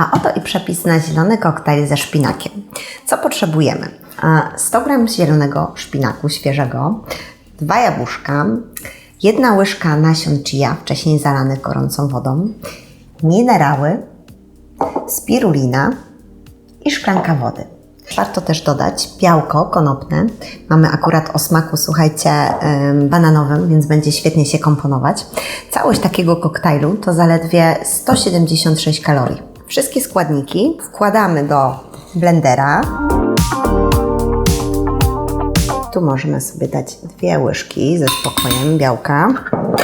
A oto i przepis na zielony koktajl ze szpinakiem. Co potrzebujemy? A, 100 g zielonego szpinaku świeżego, dwa jabłuszka, jedna łyżka nasion chia, wcześniej zalanych gorącą wodą, minerały, spirulina i szklanka wody. Warto też dodać białko konopne. Mamy akurat o smaku, słuchajcie, ym, bananowym, więc będzie świetnie się komponować. Całość takiego koktajlu to zaledwie 176 kalorii. Wszystkie składniki wkładamy do blendera. Tu możemy sobie dać dwie łyżki ze spokojem białka.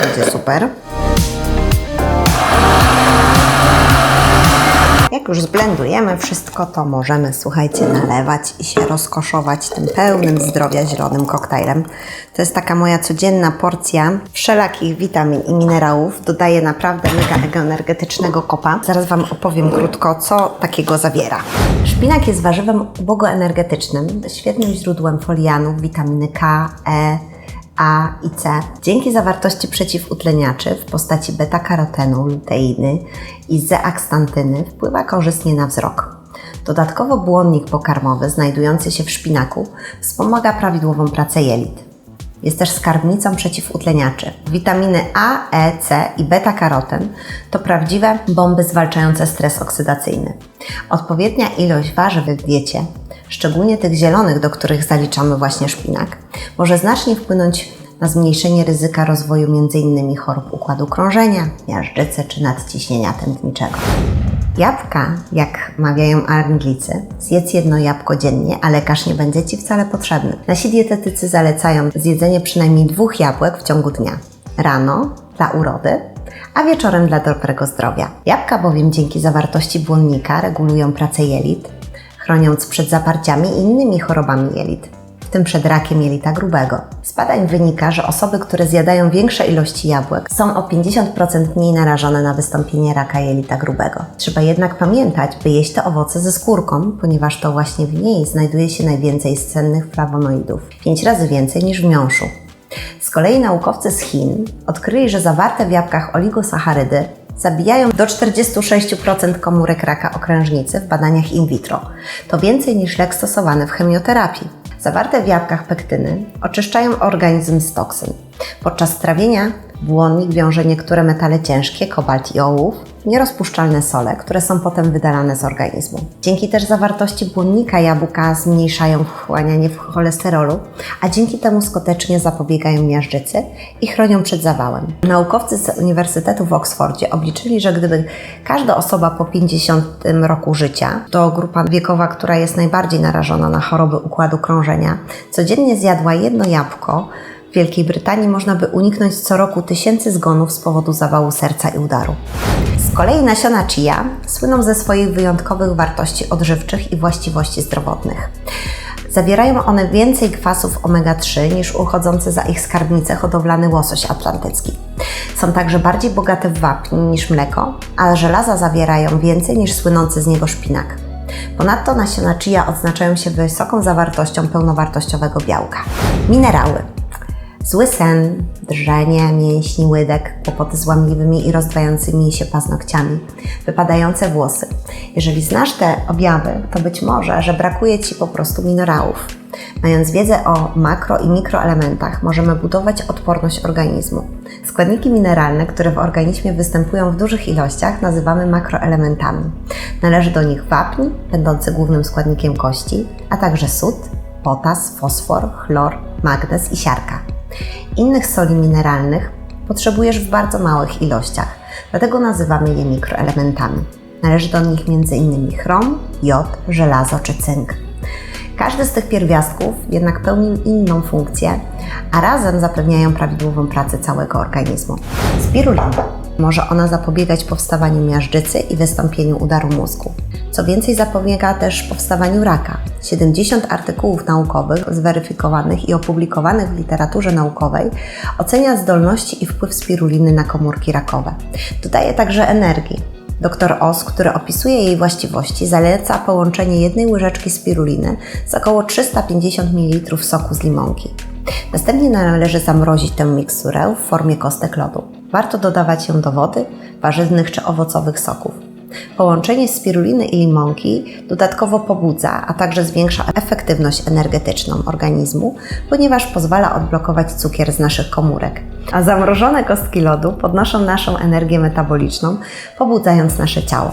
Będzie super. Już zblendujemy wszystko, to możemy, słuchajcie, nalewać i się rozkoszować tym pełnym zdrowia zielonym koktajlem. To jest taka moja codzienna porcja wszelakich witamin i minerałów. Dodaje naprawdę mega energetycznego kopa. Zaraz Wam opowiem krótko, co takiego zawiera. Szpinak jest warzywem ubogoenergetycznym, świetnym źródłem folianów, witaminy K, E, a i C. Dzięki zawartości przeciwutleniaczy w postaci beta-karotenu, luteiny i zeakstantyny wpływa korzystnie na wzrok. Dodatkowo błonnik pokarmowy znajdujący się w szpinaku wspomaga prawidłową pracę jelit. Jest też skarbnicą przeciwutleniaczy. Witaminy A, E, C i beta-karoten to prawdziwe bomby zwalczające stres oksydacyjny. Odpowiednia ilość warzyw w diecie szczególnie tych zielonych, do których zaliczamy właśnie szpinak, może znacznie wpłynąć na zmniejszenie ryzyka rozwoju m.in. chorób układu krążenia, miażdżycy czy nadciśnienia tętniczego. Jabłka, jak mawiają Anglicy, zjedz jedno jabłko dziennie, a lekarz nie będzie Ci wcale potrzebny. Nasi dietetycy zalecają zjedzenie przynajmniej dwóch jabłek w ciągu dnia. Rano dla urody, a wieczorem dla dobrego zdrowia. Jabłka bowiem dzięki zawartości błonnika regulują pracę jelit, chroniąc przed zaparciami i innymi chorobami jelit, w tym przed rakiem jelita grubego. Z badań wynika, że osoby, które zjadają większe ilości jabłek, są o 50% mniej narażone na wystąpienie raka jelita grubego. Trzeba jednak pamiętać, by jeść te owoce ze skórką, ponieważ to właśnie w niej znajduje się najwięcej z cennych flawonoidów, 5 razy więcej niż w miąższu. Z kolei naukowcy z Chin odkryli, że zawarte w jabłkach oligosacharydy zabijają do 46% komórek raka okrężnicy w badaniach in vitro. To więcej niż lek stosowany w chemioterapii. Zawarte w jabłkach pektyny oczyszczają organizm z toksyn. Podczas trawienia błonnik wiąże niektóre metale ciężkie, kobalt i ołów, nierozpuszczalne sole, które są potem wydalane z organizmu. Dzięki też zawartości błonnika jabłka zmniejszają wchłanianie cholesterolu, a dzięki temu skutecznie zapobiegają miażdżycy i chronią przed zawałem. Naukowcy z Uniwersytetu w Oksfordzie obliczyli, że gdyby każda osoba po 50 roku życia, to grupa wiekowa, która jest najbardziej narażona na choroby układu krążenia, codziennie zjadła jedno jabłko, Wielkiej Brytanii można by uniknąć co roku tysięcy zgonów z powodu zawału serca i udaru. Z kolei nasiona chia słyną ze swoich wyjątkowych wartości odżywczych i właściwości zdrowotnych. Zawierają one więcej kwasów omega-3 niż uchodzący za ich skarbnicę hodowlany łosoś atlantycki. Są także bardziej bogate w wapń niż mleko, a żelaza zawierają więcej niż słynący z niego szpinak. Ponadto nasiona chia odznaczają się wysoką zawartością pełnowartościowego białka. Minerały. Zły sen, drżenie mięśni, łydek, kłopoty z łamliwymi i rozdwającymi się paznokciami, wypadające włosy. Jeżeli znasz te objawy, to być może, że brakuje Ci po prostu minerałów. Mając wiedzę o makro i mikroelementach, możemy budować odporność organizmu. Składniki mineralne, które w organizmie występują w dużych ilościach, nazywamy makroelementami. Należy do nich wapń, będący głównym składnikiem kości, a także sód, potas, fosfor, chlor, magnez i siarka. Innych soli mineralnych potrzebujesz w bardzo małych ilościach, dlatego nazywamy je mikroelementami. Należy do nich m.in. chrom, jod, żelazo czy cynk. Każdy z tych pierwiastków jednak pełni inną funkcję, a razem zapewniają prawidłową pracę całego organizmu. Spirulina. Może ona zapobiegać powstawaniu miażdżycy i wystąpieniu udaru mózgu. Co więcej, zapobiega też powstawaniu raka. 70 artykułów naukowych zweryfikowanych i opublikowanych w literaturze naukowej ocenia zdolności i wpływ spiruliny na komórki rakowe. Dodaje także energii. Dr Os, który opisuje jej właściwości, zaleca połączenie jednej łyżeczki spiruliny z około 350 ml soku z limonki. Następnie należy zamrozić tę miksturę w formie kostek lodu. Warto dodawać ją do wody, warzywnych czy owocowych soków. Połączenie spiruliny i limonki dodatkowo pobudza, a także zwiększa efektywność energetyczną organizmu, ponieważ pozwala odblokować cukier z naszych komórek. A zamrożone kostki lodu podnoszą naszą energię metaboliczną, pobudzając nasze ciało.